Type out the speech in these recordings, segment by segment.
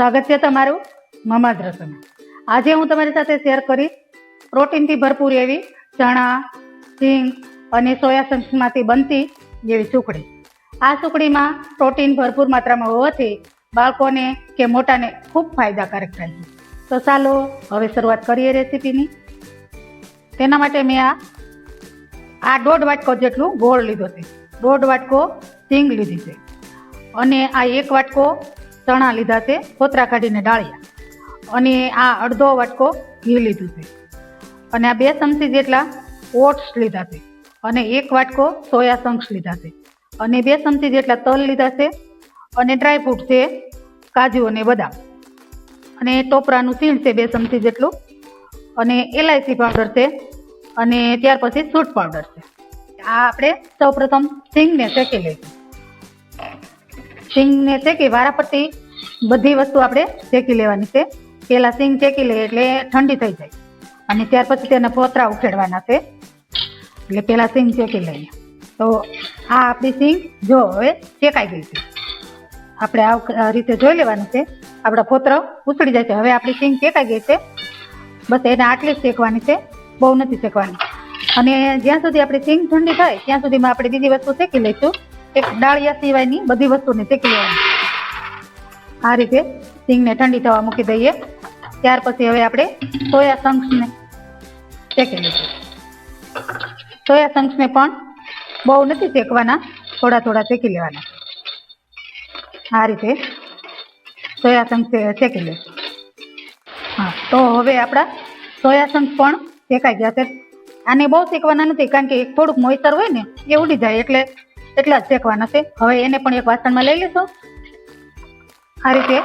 સ્વાગત છે તમારું મમાજ રસોઈમાં આજે હું તમારી સાથે શેર કરીશ પ્રોટીનથી ભરપૂર એવી ચણા સિંગ અને સોયા સંસમાંથી બનતી જેવી સુખડી. આ સુખડીમાં પ્રોટીન ભરપૂર માત્રામાં હોવાથી બાળકોને કે મોટાને ખૂબ ફાયદાકારક થાય છે. તો ચાલો હવે શરૂઆત કરીએ રેસીપીની. તેના માટે મેં આ આ દોઢ વાટકો જેટલું ગોળ લીધો છે. દોઢ વાટકો સિંગ લીધી છે. અને આ એક વાટકો ચણા લીધા છે ફોતરા કાઢીને ડાળિયા. અને આ અડધો વાટકો ઘી લીધું છે. અને આ બે ચમચી જેટલા ઓટ્સ લીધા છે અને એક વાટકો સોયા ચંક્સ લીધા છે. અને બે ચમચી જેટલા તલ લીધા છે અને ડ્રાય ફ્રૂટ છે, કાજુ અને બદામ. અને ટોપરાનું સીણ છે બે ચમચી જેટલું. અને એલાયચી પાવડર છે અને ત્યાર પછી સૂટ પાવડર છે. આ આપણે સૌપ્રથમ સિંગને શેકી લઈશું. સિંગને શેકી વારાપટ્ટી બધી વસ્તુ આપણે શેકી લેવાની છે. પહેલાં સિંગ શેકી લઈએ એટલે ઠંડી થઈ જાય. અને ત્યાર પછી તેના પોતરા ઉખેડવાના છે. એટલે પહેલાં સિંગ શેકી લઈએ. તો આ આપણી સિંગ જો હવે શેકાઈ ગઈ છે. આપણે આ રીતે જોઈ લેવાનું છે. આપણા પોતરા ઉછળી જાય છે. હવે આપણી સિંગ શેકાઈ ગઈ છે. બસ એને આટલી જ શેકવાની છે. બહુ નથી શેકવાની. અને જ્યાં સુધી આપણી સિંગ ઠંડી થાય, ત્યાં સુધીમાં આપણે બીજી વસ્તુ શેકી લઈશું. એક ડાળિયા સિવાયની બધી વસ્તુને શેકી લેવાની. આ રીતે સિંગને ઠંડી થવા મૂકી દઈએ. ત્યાર પછી હવે આપણે સોયા શંખને શેકી લઈશું સોયા શંખને પણ બહુ નથી શેકવાના, થોડા થોડા શેકી લેવાના. આ રીતે સોયા શંખ શેકી લઈશું હા, તો હવે આપણા સોયા શંખ પણ શેકાઈ છે. આને બહુ શેકવાના નથી, કારણ કે થોડુંક મોઈસર હોય ને, એ ઉડી જાય એટલે એટલા જ શેકવાના છે. હવે એને પણ એક વાસણમાં લઈ લેશો. આ રીતે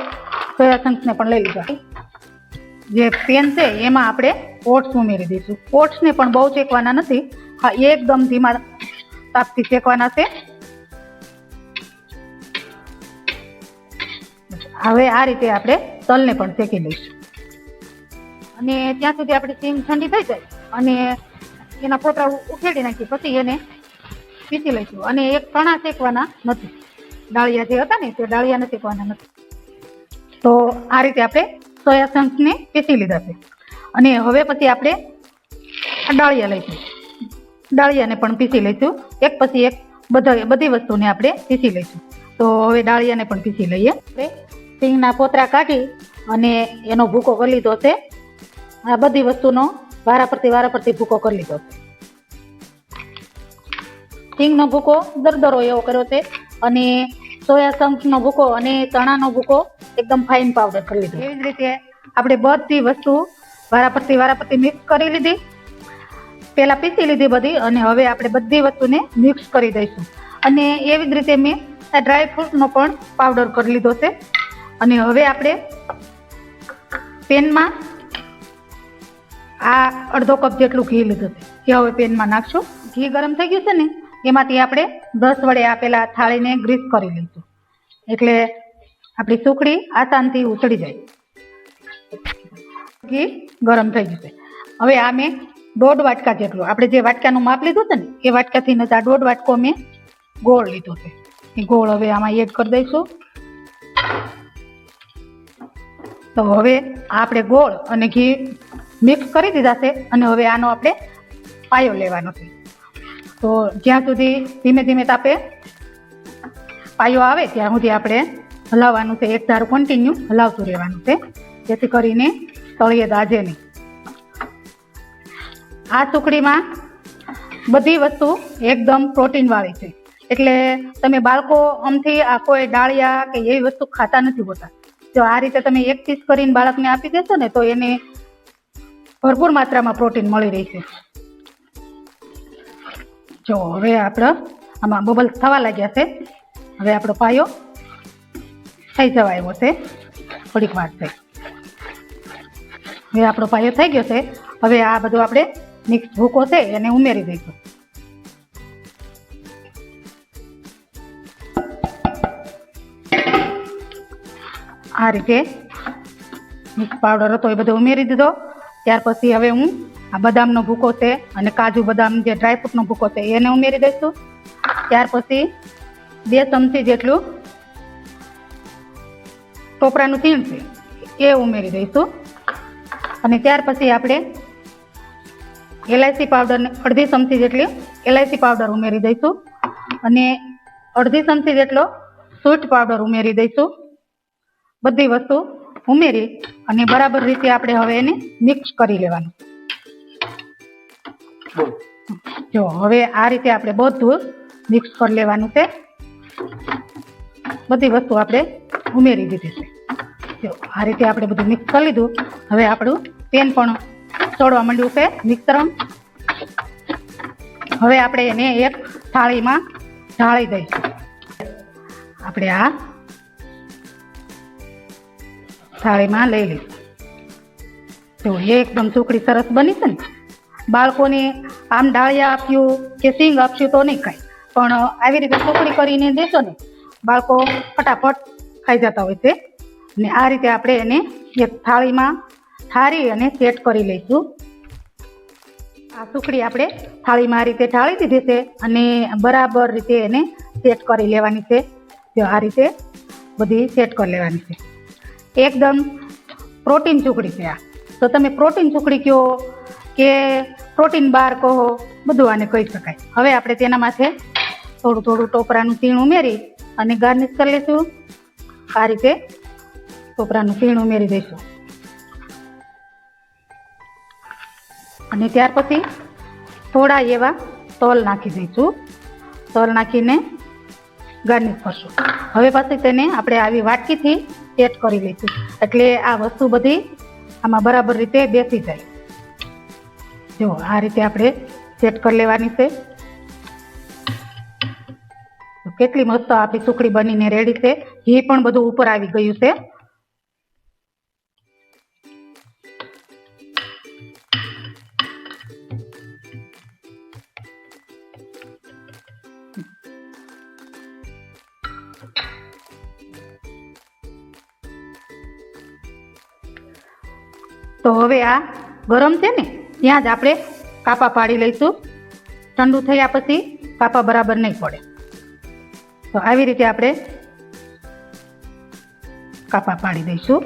સોયાસંખને પણ લઈ લીધા. જે પેન છે, એમાં આપણે ઓટ્સ ઉમેરી દઈશું. ઓટ્સને પણ બહુ શેકવાના નથી. હા, એકદમ ધીમા તાપથી શેકવાના છે. હવે આ રીતે આપણે તલને પણ શેકી લઈશું. અને ત્યાં સુધી આપણી સિંગ ઠંડી થઈ જાય અને એના ઉ- ઉખેડી નાખી, પછી એને પીસી લઈશું. અને એક ચણા શેકવાના નથી. ડાળિયા જે હતા ને, તે ડાળિયાને શેકવાના નથી. તો આ રીતે આપણે સોયા ચંક્સને પીસી લીધા છે. અને હવે પછી આપણે ડાળિયા લઈશું. ડાળિયાને પણ પીસી લઈશું. એક પછી એક બધા બધી વસ્તુને આપણે પીસી લઈશું. તો હવે ડાળિયાને પણ પીસી લઈએ. આપણે સિંગના પોતરા કાઢી અને એનો ભૂકો કરી લીધો છે. આ બધી વસ્તુનો વારા પરથી વારા પરથી ભૂકો કરી લીધો છે. સિંગનો ભૂકો દરદરો એવો કર્યો છે. અને સોયા ચંક્સનો ભૂકો અને ચણાનો ભૂકો એકદમ ફાઇન પાવડર કરી લીધો. એવી જ રીતે આપણે બધી વસ્તુ વારા પરથી વારા પરથી મિક્સ કરી લીધી. પહેલાં પીસી લીધી બધી અને હવે આપણે બધી વસ્તુને મિક્સ કરી દઈશું. અને એવી જ રીતે મેં આ ડ્રાય ફ્રૂટનો પણ પાવડર કરી લીધો છે. અને હવે આપણે પેનમાં આ અડધો કપ જેટલું ઘી લીધું છે. એ હવે પેનમાં નાખશું. ઘી ગરમ થઈ ગયું છે ને, એમાંથી આપણે દસ વડે આ પેલા થાળીને ગ્રીસ કરી લઈશું. એટલે આપણી સુખડી આસાનથી ઉતળી જાય. ઘી ગરમ થઈ જશે. હવે આ મેં દોઢ વાટકા જેટલું. આપણે જે વાટકાનું માપ લીધું છે ને, એ વાટકાથી આ દોઢ વાટકો મેં ગોળ લીધો છે. એ ગોળ હવે આમાં એડ કરી દઈશું. તો હવે આપણે ગોળ અને ઘી મિક્સ કરી દીધા છે અને હવે આનો આપણે પાયો લેવાનો છે. તો જ્યાં સુધી ધીમે ધીમે તાપે પાયો આવે, ત્યાં સુધી આપણે હલાવવાનું છે. એક ધારું કન્ટિન્યુ હલાવતું રહેવાનું છે. જેથી કરીને તળિયે દાજે નહીં. આ સુખડીમાં બધી વસ્તુ એકદમ પ્રોટીનવાળી છે. એટલે તમે બાળકો આમથી આ કોઈ ડાળિયા કે એવી વસ્તુ ખાતા નથી હોતા. જો આ રીતે તમે એક પીસ કરીને બાળકને આપી દેશો ને તો એને ભરપૂર માત્રામાં પ્રોટીન મળી રહેશે જો હવે આપણે આમાં બબલ થવા લાગ્યા છે. હવે આપણો પાયો થઈ જવા આવ્યો છે. થોડીક વાર થઈ હવે આપણો પાયો થઈ ગયો છે. હવે આ બધું આપણે મિક્સ ભૂકો છે એને ઉમેરી દઈશું. આ રીતે મિક્સ પાવડર હતો એ બધો ઉમેરી દીધો. ત્યાર પછી હવે હું આ બદામનો ભૂકો છે અને કાજુ બદામ જે ડ્રાયફ્રૂટનો ભૂકો છે એને ઉમેરી દઈશું. ત્યાર પછી બે ચમચી જેટલું ટોપરાનું તીણ છે, એ ઉમેરી દઈશું. અને ત્યાર પછી આપણે એલાયચી પાવડરને અડધી ચમચી જેટલી એલાયચી પાવડર ઉમેરી દઈશું. અને અડધી ચમચી જેટલો સ્વીટ પાવડર ઉમેરી દઈશું. બધી વસ્તુ ઉમેરી અને બરાબર રીતે આપણે હવે એને મિક્સ કરી લેવાનું. જો, હવે આ રીતે આપણે બધું મિક્સ કરી લેવાનું છે. બધી વસ્તુ આપણે ઉમેરી દીધી છે. આ રીતે આપણે બધું મિક્સ કરી લીધું. હવે આપણું પેન પણ ચડવા માંડ્યું છે, મિક્સરમ. હવે આપણે એને એક થાળીમાં ઢાળી દઈશું. આપણે આ થાળીમાં લઈ લઈશું. જો એકદમ સુખડી સરસ બની છે ને. બાળકોને આમ ડાળિયા આપ્યું કે સિંગ આપ્યું તો નહીં કાંઈ પણ આવી રીતે સુખડી કરીને દેશો ને, બાળકો ફટાફટ ખાઈ જતા હોય છે ને આ રીતે આપણે એને એક થાળીમાં ઠારી અને સેટ કરી લઈશું. આ સુખડી આપણે થાળીમાં આ રીતે ઠાળી દીધી છે અને બરાબર રીતે એને સેટ કરી લેવાની છે. જો આ રીતે બધી સેટ કરી લેવાની છે. એકદમ પ્રોટીન સુખડી છે આ. તો તમે પ્રોટીન સુખડી કહો કે પ્રોટીન બાર કહો, બધું આને કહી શકાય. હવે આપણે તેના માથે થોડું થોડું ટોપરાનું તીણ ઉમેરી અને ગાર્નિશ કરી લઈશું. આ રીતે કોપરાનું ફીણ ઉમેરી દઈશું. અને ત્યાર પછી થોડા એવા તલ નાખી દઈશું. તલ નાખીને ગાર્નિશ કરશું. હવે પછી તેને આપણે આવી વાટકીથી સેટ કરી લઈશું. એટલે આ વસ્તુ બધી આમાં બરાબર રીતે બેસી જાય. જો, આ રીતે આપણે સેટ કરી લેવાની છે. કેટલી મસ્ત આપણી સુખડી બનીને રેડી છે. ઘી પણ બધું ઉપર આવી ગયું છે. તો હવે આ ગરમ છે ને, ત્યાં જ આપણે કાપા પાડી લઈશું. ઠંડુ થયા પછી કાપા બરાબર નહીં પડે. તો આવી રીતે આપણે કાપા પાડી દઈશું.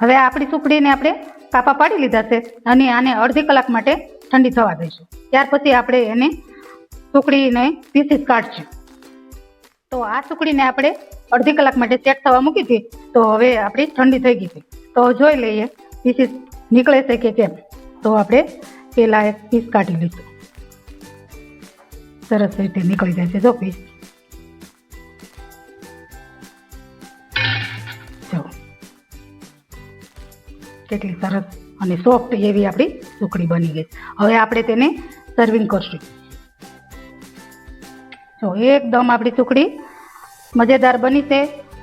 હવે આપણી સુકડીને આપણે કાપા પાડી લીધા છે અને આને અડધી કલાક માટે ઠંડી થવા દઈશું. ત્યાર પછી આપણે એને સુકડીને પીસીસ કાઢશું. તો આ સુકડીને આપણે અડધી કલાક માટે સેટ થવા મૂકી હતી. તો હવે આપણી ઠંડી થઈ ગઈ છે. તો જોઈ લઈએ. પીસીસ નીકળે છે કે કેમ? તો આપણે પેલા એક પીસ કાઢી લઈશું. સરસ રીતે નીકળી જાય છે. જો પીસ જો. કેટલી સરસ અને સોફ્ટ એવી આપણી સુખડી બની ગઈ. હવે આપણે તેને સર્વિંગ કરશું. જો, એકદમ આપણી સુખડી મજેદાર બની છે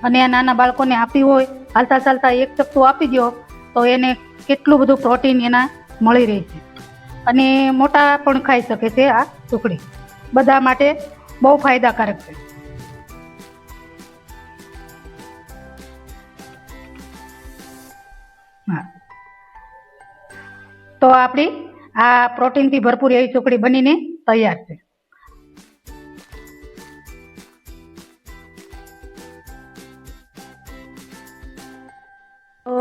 અને આ નાના બાળકોને આપી હોય, હાલતા ચાલતા એક ચપટું આપી દો તો એને કેટલું બધું પ્રોટીન એના મળી રહે છે. અને મોટા પણ ખાઈ શકે છે આ સુખડી બધા માટે બહુ ફાયદાકારક છે. તો આપણી આ પ્રોટીનથી ભરપૂર એવી સુખડી બનીને તૈયાર છે. તો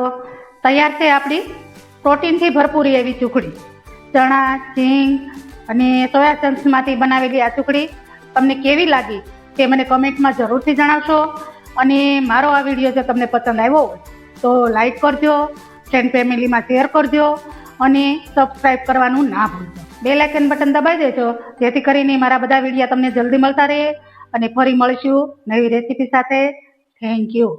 તૈયાર છે આપણી પ્રોટીનથી ભરપૂર એવી ચૂકડી ચણા ઝીંગ અને સોયા ચંક્સમાંથી બનાવેલી આ ચૂકડી તમને કેવી લાગી તે મને કમેન્ટમાં જરૂરથી જણાવશો. અને મારો આ વીડિયો જો તમને પસંદ આવ્યો હોય તો લાઈક કરજો ફ્રેન્ડ ફેમિલીમાં શેર કરજો અને સબસ્ક્રાઈબ કરવાનું ના ભૂલજો બે લાઇકન બટન દબાવી દેજો, જેથી કરીને મારા બધા વિડીયા તમને જલ્દી મળતા રહે અને ફરી મળીશું નવી રેસીપી સાથે. Thank you.